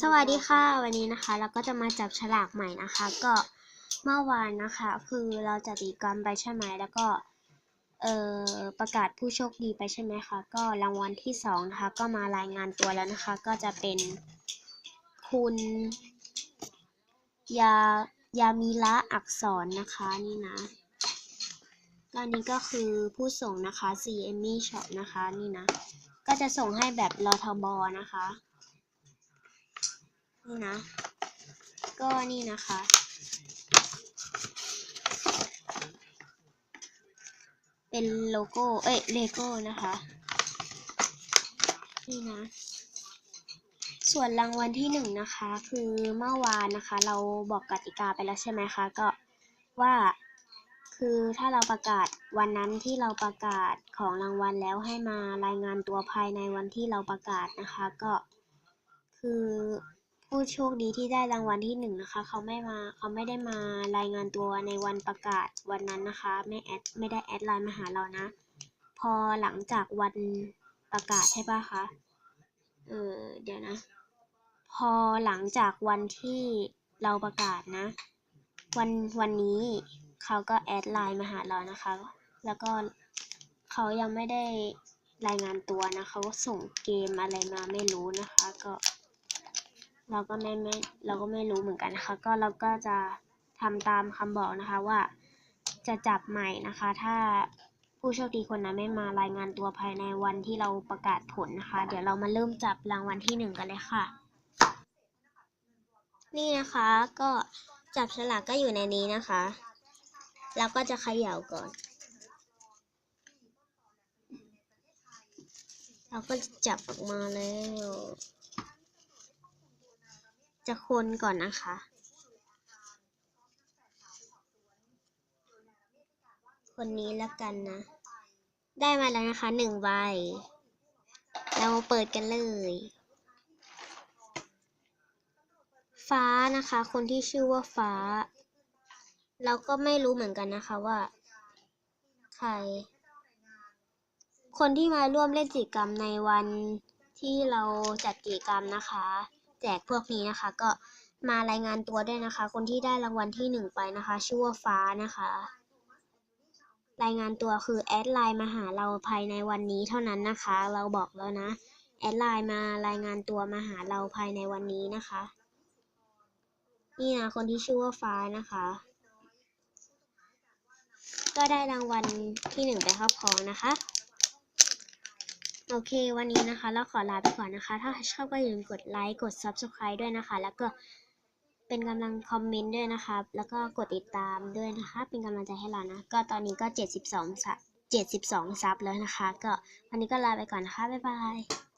สวัสดีค่ะ วันนี้นะคะ เราก็จะมาจับฉลากใหม่นะคะ ก็เมื่อวานนะคะ คือเราจัดกิจกรรมไปใช่ไหมแล้วก็เอ่อประกาศผู้โชคดีไปใช่ไหมคะก็รางวัลที่สองนะคะก็มารายงานตัวแล้วนะคะ ก็จะเป็นคุณยายามิระอักษรนะคะนี่นะตอนนี้ก็คือผู้ส่งนะคะ CME Shop นะคะนี่นะ ก็จะส่งให้แบบรทบนะคะ นี่นะ ก็นี่นะคะ เป็นโลโก้ เอ้ยเลโก้นะคะ นี่นะ ส่วนรางวัลที่หนึ่งนะคะ คือเมื่อวานนะคะ เราบอกกติกาไปแล้วใช่ไหมคะ ก็ว่าคือถ้าเราประกาศวันนั้นที่เราประกาศของรางวัลแล้วให้มารายงานตัวภายในวันที่เราประกาศนะคะ ก็คือ ผู้โชคดีที่ได้รางวัลที่หนึ่งนะคะ เขาไม่มาเขาไม่ได้มารายงานตัวในวันประกาศวันนั้นนะคะไม่แอดไม่ได้แอดไลน์มาหาเรานะ พอหลังจากวันประกาศใช่ปะคะเออเดี๋ยวนะ พอหลังจากวันที่เราประกาศนะ วันวันนี้เขาก็แอดไลน์มาหาเรานะคะ แล้วก็เขายังไม่ได้รายงานตัวนะเขาก็ส่งเกมอะไรมาไม่รู้นะคะ ก็ เราก็ไม่ไม่เราก็ไม่รู้เหมือนกันนะคะ ก็เราก็จะทำตามคำบอกนะคะว่า จะจับใหม่นะคะ ถ้าผู้โชคดีคนนั้นไม่มารายงานตัวภายในวันที่เราประกาศผลนะคะ เดี๋ยวเรามาเริ่มจับรางวัลที่หนึ่งกันเลยค่ะ นี่นะคะก็จับฉลากก็อยู่ในนี้นะคะแล้วก็จะเขย่าก่อน เราก็จับออกมาแล้ว จะคนก่อนนะคะ คนนี้แล้วกันนะ ได้มาแล้วนะคะหนึ่งใบ เรามาเปิดกันเลย ฟ้านะคะ คนที่ชื่อว่าฟ้า เราก็ไม่รู้เหมือนกันนะคะว่า ใคร คนที่มาร่วมเล่นกิจกรรมในวันที่เราจัดกิจกรรมนะคะ แจกพวกนี้นะคะ ก็มารายงานตัวด้วยนะคะ คนที่ได้รางวัลที่หนึ่งไปนะคะ ชื่อว่าฟ้านะคะ รายงานตัวคือแอดไลน์มาหาเราภายในวันนี้เท่านั้นนะคะ เราบอกแล้วนะแอดไลน์มารายงานตัวมาหาเราภายในวันนี้นะคะ นี่นะคนที่ชื่อว่าฟ้านะคะ ก็ได้รางวัลที่หนึ่งไปครอบครองนะคะ โอเค วันนี้นะคะ เราขอลาไปก่อนนะคะ ถ้าชอบก็อย่าลืมกดไลค์ กด Subscribe ด้วยนะคะ แล้วก็เป็นกำลังคอมเมนต์ด้วยนะคะแล้วก็กดติดตามด้วยนะคะ เป็นกำลังใจให้เรานะ ก็ตอนนี้ก็ 72ซับ72 ซับแล้วนะคะ ก็วันนี้ก็ลาไปก่อนนะคะ บ๊ายบาย